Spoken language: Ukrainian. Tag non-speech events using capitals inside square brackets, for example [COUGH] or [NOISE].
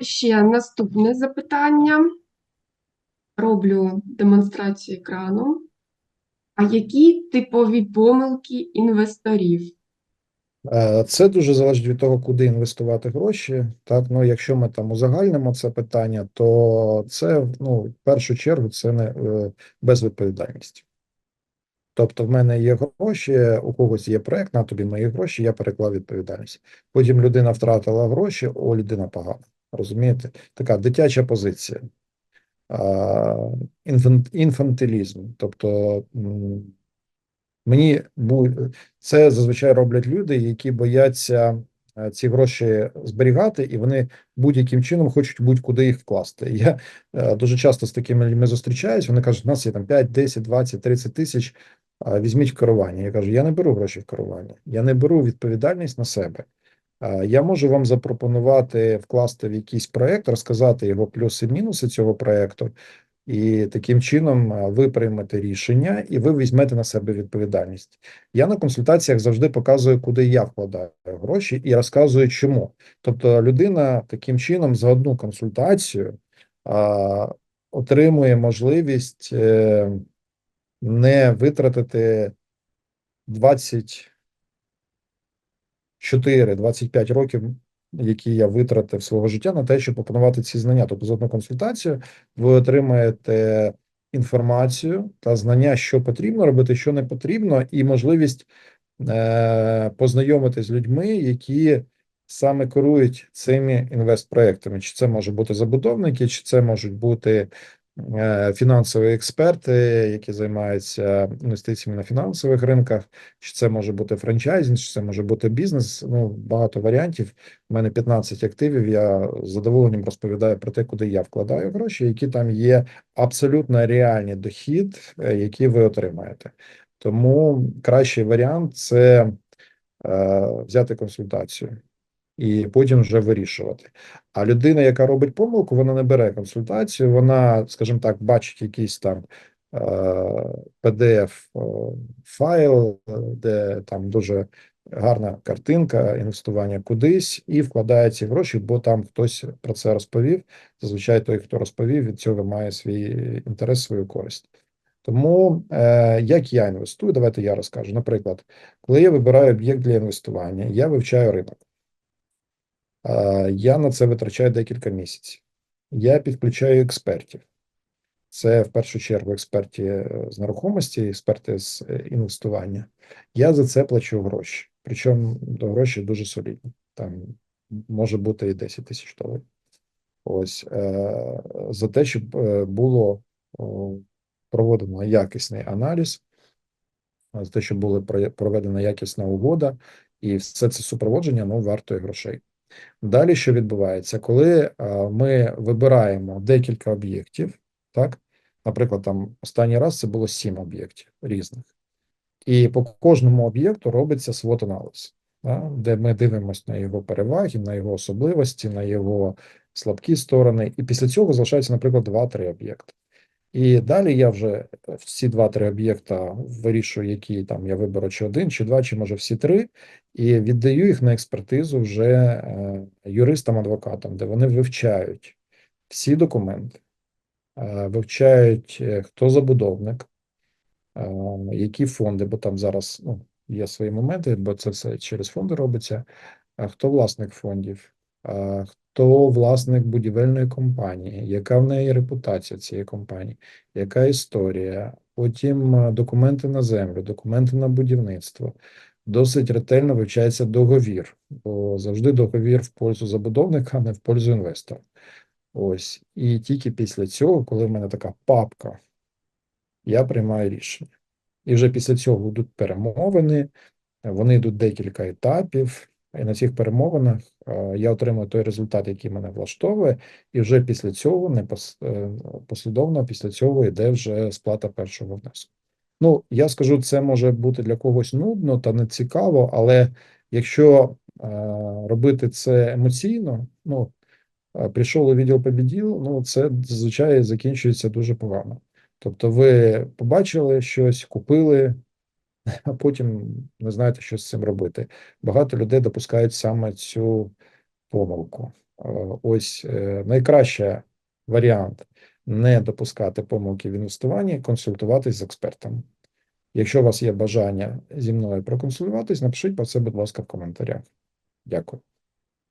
Ще наступне запитання. Роблю демонстрацію екрану. А які типові помилки інвесторів? Е, Це дуже залежить від того, куди інвестувати гроші. Так, ну якщо ми там узагальнимо це питання, то це ну в першу чергу це не е, безвідповідальність. Тобто, в мене є гроші, у когось є проект, на тобі мої гроші, я переклав відповідальність. Потім людина втратила гроші, о, людина погана. Розумієте? Така дитяча позиція. Інфантилізм. Тобто мені це зазвичай роблять люди, які бояться е, ці гроші зберігати, і вони будь-яким чином хочуть будь-куди їх вкласти. Я е, дуже часто з такими людьми зустрічаюсь. Вони кажуть, у нас є там 5, 10, 20, 30 тисяч. Візьміть керування. Я кажу, я не беру гроші в керування, я не беру відповідальність на себе. Я можу вам запропонувати вкласти в якийсь проект, розказати його плюси і мінуси цього проекту, і таким чином ви приймете рішення і ви візьмете на себе відповідальність. Я на консультаціях завжди показую, куди я вкладаю гроші, і розказую, чому. Тобто, людина таким чином за одну консультацію а, отримує можливість е, не витратити 20 4-25 років, які я витратив свого життя на те, щоб опанувати ці знання. Тобто, за одну консультацію ви отримаєте інформацію та знання, що потрібно робити, що не потрібно, і можливість е, познайомитись з людьми, які саме керують цими інвестпроектами. Чи це може бути забудовники, чи це можуть бути фінансові експерти, які займаються інвестиціями на фінансових ринках чи це може бути франчайзинг, чи це може бути бізнес. Ну багато варіантів. У мене 15 активів. Я з задоволенням розповідаю про те, куди я вкладаю гроші, які там є абсолютно реальний дохід, е, який ви отримаєте. Тому кращий варіант це е, взяти консультацію і потім вже вирішувати. А людина, яка робить помилку, вона не бере консультацію, вона, скажімо так, бачить якийсь там PDF е, файл, е, де там дуже гарна картинка інвестування кудись, і вкладає ці гроші, бо там хтось про це розповів. Зазвичай той, хто розповів, від цього має свій інтерес, свою користь. Тому е, як я інвестую, давайте я розкажу. Наприклад, коли я вибираю об'єкт для інвестування, я вивчаю ринок. Я на це витрачаю декілька місяців. Я підключаю експертів. Це в першу чергу експерти е, з нерухомості, експерти з е, інвестування. Я за це плачу гроші. Причому гроші дуже солідні. Там може бути і 10 тисяч доларів. Ось е, за те, щоб було проведено якісний аналіз, за те, щоб була проведена якісна угода, і все це супроводження ну, вартує грошей. Далі що відбувається, коли ми вибираємо декілька об'єктів, так, наприклад, там останній раз це було сім об'єктів різних, і по кожному об'єкту робиться свот аналіз, де ми дивимося на його переваги, на його особливості, на його слабкі сторони, і після цього залишається, наприклад, 2-3 об'єкти. І далі я вже в ці два-три об'єкта вирішую, які там я виберу, чи один, чи два, чи може всі три, і віддаю їх на експертизу вже е, юристам-адвокатам, де вони вивчають всі документи, е, вивчають, е, хто забудовник, е, які фонди, бо там зараз ну, є свої моменти, бо це все через фонди робиться. Хто власник фондів, хто власник будівельної компанії, яка в неї репутація цієї компанії, яка історія, потім е, документи на землю, документи на будівництво. Досить ретельно вивчається договір, бо завжди договір в пользу забудовника, а не в пользу інвестора. Ось. І тільки після цього, коли в мене така папка, я приймаю рішення. І вже після цього йдуть перемовини, вони йдуть декілька етапів, і на цих перемовинах е, я отримую той результат, який мене влаштовує, і вже після цього не е, послідовно після цього йде вже сплата першого внеску. Ну, я скажу, це може бути для когось нудно та не цікаво, але якщо е, робити це емоційно, ну прийшов у відділ побіділ, ну це зазвичай закінчується дуже погано. Тобто, ви побачили щось, купили, [LAUGHS] а потім не знаєте, що з цим робити. Багато людей допускають саме цю помилку. ось найкраще найкращий варіант не допускати помилки в інвестуванні, консультуватись з експертами. Якщо у вас є бажання зі мною проконсультуватись, напишіть про це, будь ласка, в коментарях. Дякую.